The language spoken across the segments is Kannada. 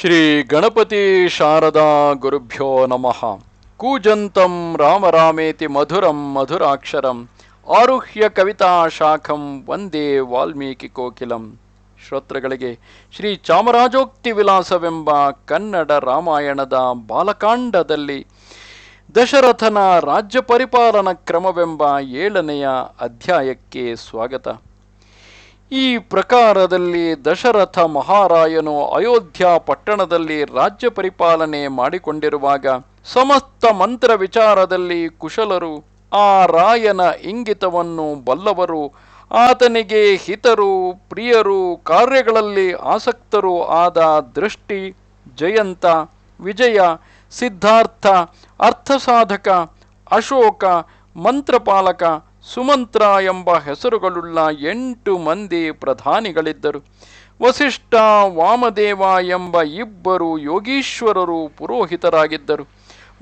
ಶ್ರೀ ಗಣಪತಿ ಶಾರದಾ ಗುರುಭ್ಯೋ ನಮಃ. ಕೂಜಂತಂ ರಾಮರಾಮೇತಿ ಮಧುರಂ ಮಧುರಾಕ್ಷರಂ. ಆರುಹ್ಯ ಕವಿತಾ ಶಾಖಂ ವಂದೇ ವಾಲ್ಮೀಕಿ ಕೋಕಿಲಂ. ಶ್ರೋತ್ರಗಳಿಗೆ ಶ್ರೀ ಚಾಮರಾಜೋಕ್ತಿ ವಿಲಾಸವೆಂಬ ಕನ್ನಡ ರಾಮಾಯಣದ ಬಾಲಕಾಂಡದಲ್ಲಿ ದಶರಥನ ರಾಜ್ಯ ಪರಿಪಾಲನ ಕ್ರಮವೆಂಬ ಏಳನೆಯ ಅಧ್ಯಾಯಕ್ಕೆ ಸ್ವಾಗತ. ಈ ಪ್ರಕಾರದಲ್ಲಿ ದಶರಥ ಮಹಾರಾಯನು ಅಯೋಧ್ಯ ಪಟ್ಟಣದಲ್ಲಿ ರಾಜ್ಯ ಪರಿಪಾಲನೆ ಮಾಡಿಕೊಂಡಿರುವಾಗ ಸಮಸ್ತ ಮಂತ್ರ ವಿಚಾರದಲ್ಲಿ ಕುಶಲರು, ಆ ರಾಯನ ಇಂಗಿತವನ್ನು ಬಲ್ಲವರು, ಆತನಿಗೆ ಹಿತರು, ಪ್ರಿಯರು, ಕಾರ್ಯಗಳಲ್ಲಿ ಆಸಕ್ತರು ಆದ ದೃಷ್ಟಿ, ಜಯಂತ, ವಿಜಯ, ಸಿದ್ಧಾರ್ಥ, ಅರ್ಥಸಾಧಕ, ಅಶೋಕ, ಮಂತ್ರಪಾಲಕ ಸುಮಂತ್ರ ಎಂಬ ಹೆಸರುಗಳುಳ್ಳ ಎಂಟು ಮಂದಿ ಪ್ರಧಾನಿಗಳಿದ್ದರು. ವಸಿಷ್ಠ ವಾಮದೇವ ಎಂಬ ಇಬ್ಬರು ಯೋಗೀಶ್ವರರು ಪುರೋಹಿತರಾಗಿದ್ದರು.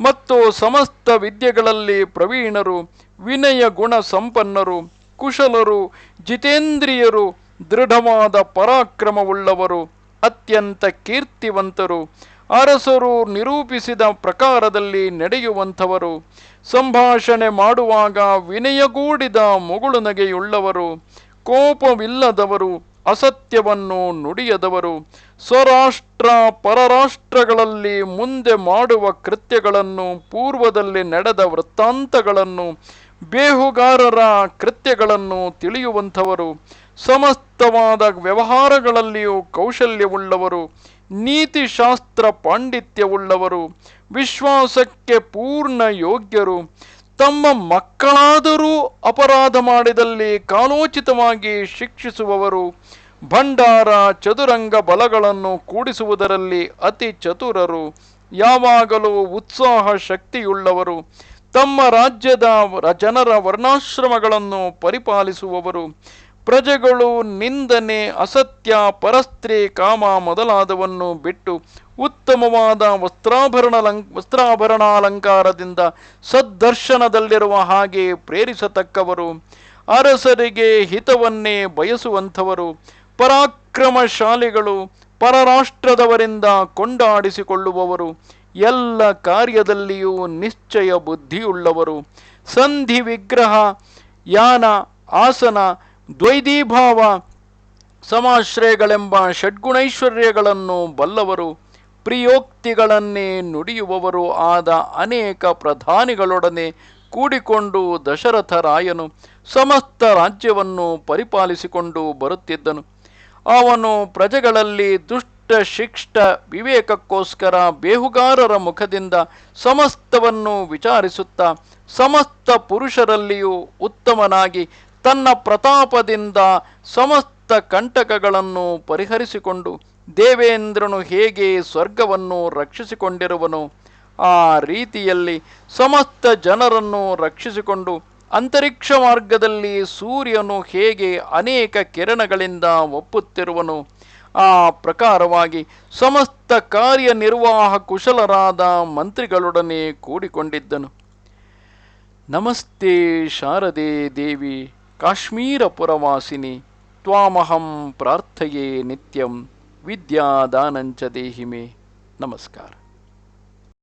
ಮತ್ತು ಸಮಸ್ತ ವಿದ್ಯೆಗಳಲ್ಲಿ ಪ್ರವೀಣರು, ವಿನಯ ಗುಣ ಸಂಪನ್ನರು, ಕುಶಲರು, ಜಿತೇಂದ್ರಿಯರು, ದೃಢವಾದ ಪರಾಕ್ರಮವುಳ್ಳವರು, ಅತ್ಯಂತ ಕೀರ್ತಿವಂತರು ಅರಸರು ನಿರೂಪಿಸಿದ ಪ್ರಕಾರದಲ್ಲಿ ನಡೆಯುವಂಥವರು, ಸಂಭಾಷಣೆ ಮಾಡುವಾಗ ವಿನಯಗೂಡಿದ ಮುಗುಳು ನಗೆಯುಳ್ಳವರು, ಕೋಪವಿಲ್ಲದವರು, ಅಸತ್ಯವನ್ನು ನುಡಿಯದವರು, ಸ್ವರಾಷ್ಟ್ರ ಪರರಾಷ್ಟ್ರಗಳಲ್ಲಿ ಮುಂದೆ ಮಾಡುವ ಕೃತ್ಯಗಳನ್ನು ಪೂರ್ವದಲ್ಲಿ ನಡೆದ ವೃತ್ತಾಂತಗಳನ್ನು ಬೇಹುಗಾರರ ಕೃತ್ಯಗಳನ್ನು ತಿಳಿಯುವಂಥವರು, ಸಮಸ್ತವಾದ ವ್ಯವಹಾರಗಳಲ್ಲಿಯೂ ಕೌಶಲ್ಯವುಳ್ಳವರು, ನೀತಿಶಾಸ್ತ್ರ ಪಾಂಡಿತ್ಯವುಳ್ಳವರು, ವಿಶ್ವಾಸಕ್ಕೆ ಪೂರ್ಣ ಯೋಗ್ಯರು, ತಮ್ಮ ಮಕ್ಕಳಾದರೂ ಅಪರಾಧ ಮಾಡಿದಲ್ಲಿ ಕಾಲೋಚಿತವಾಗಿ ಶಿಕ್ಷಿಸುವವರು, ಭಂಡಾರ, ಚದುರಂಗ ಬಲಗಳನ್ನು ಕೂಡಿಸುವುದರಲ್ಲಿ ಅತಿ ಚತುರರು, ಯಾವಾಗಲೂ ಉತ್ಸಾಹ ಶಕ್ತಿಯುಳ್ಳವರು ತಮ್ಮ ರಾಜ್ಯದ ಜನರ ವರ್ಣಾಶ್ರಮಗಳನ್ನು ಪರಿಪಾಲಿಸುವವರು. ಪ್ರಜೆಗಳು ನಿಂದನೆ, ಅಸತ್ಯ, ಪರಸ್ತ್ರೀ, ಕಾಮ ಮೊದಲಾದವನ್ನು ಬಿಟ್ಟು ಉತ್ತಮವಾದ ವಸ್ತ್ರಾಭರಣ ವಸ್ತ್ರಾಭರಣಾಲಂಕಾರದಿಂದ ಸದ್ದರ್ಶನದಲ್ಲಿರುವ ಹಾಗೆ ಪ್ರೇರಿಸತಕ್ಕವರು. ಅರಸರಿಗೆ ಹಿತವನ್ನೇ ಬಯಸುವಂಥವರು. ಪರಾಕ್ರಮಶಾಲಿಗಳು ಪರರಾಷ್ಟ್ರದವರಿಂದ ಕೊಂಡಾಡಿಸಿಕೊಳ್ಳುವವರು, ಎಲ್ಲ ಕಾರ್ಯದಲ್ಲಿಯೂ ನಿಶ್ಚಯ ಬುದ್ಧಿಯುಳ್ಳವರು. ಸಂಧಿ ವಿಗ್ರಹ, ಯಾನ, ಆಸನ, ದ್ವೈದೀಭಾವ, ಸಮಾಶ್ರಯಗಳೆಂಬ ಷಡ್ಗುಣೈಶ್ವರ್ಯಗಳನ್ನು ಬಲ್ಲವರು, ಪ್ರಿಯೋಕ್ತಿಗಳನ್ನೇ ನುಡಿಯುವವರು ಆದ ಅನೇಕ ಪ್ರಧಾನಿಗಳೊಡನೆ ಕೂಡಿಕೊಂಡು ದಶರಥ ರಾಯನು ಸಮಸ್ತ ರಾಜ್ಯವನ್ನು ಪರಿಪಾಲಿಸಿಕೊಂಡು ಬರುತ್ತಿದ್ದನು. ಅವನು ಪ್ರಜೆಗಳಲ್ಲಿ ದುಷ್ಟ ಶಿಷ್ಟ ವಿವೇಕಕ್ಕೋಸ್ಕರ ಬೇಹುಗಾರರ ಮುಖದಿಂದ ಸಮಸ್ತವನ್ನು ವಿಚಾರಿಸುತ್ತಾ ಸಮಸ್ತ ಪುರುಷರಲ್ಲಿಯೂ ಉತ್ತಮನಾಗಿ ತನ್ನ ಪ್ರತಾಪದಿಂದ ಸಮಸ್ತ ಕಂಟಕಗಳನ್ನು ಪರಿಹರಿಸಿಕೊಂಡು ದೇವೇಂದ್ರನು ಹೇಗೆ ಸ್ವರ್ಗವನ್ನು ರಕ್ಷಿಸಿಕೊಂಡಿರುವನು? ಆ ರೀತಿಯಲ್ಲಿ ಸಮಸ್ತ ಜನರನ್ನು ರಕ್ಷಿಸಿಕೊಂಡು ಅಂತರಿಕ್ಷ ಮಾರ್ಗದಲ್ಲಿ ಸೂರ್ಯನು ಹೇಗೆ ಅನೇಕ ಕಿರಣಗಳಿಂದ ಒಪ್ಪುತ್ತಿರುವನು? ಆ ಪ್ರಕಾರವಾಗಿ ಸಮಸ್ತ ಕಾರ್ಯನಿರ್ವಾಹ ಕುಶಲರಾದ ಮಂತ್ರಿಗಳೊಡನೆ ಕೂಡಿಕೊಂಡಿದ್ದನು. ನಮಸ್ತೆ ಶಾರದೆ ದೇವಿ, ಕಾಶ್ಮೀರಪುರವಾಸಿನಿ, ತ್ವಾಮಹಂ ಪ್ರಾರ್ಥಯೇ ನಿತ್ಯಂ, ವಿದ್ಯಾದಾನಂಚ ದೇಹಿಮೆ. ನಮಸ್ಕಾರ.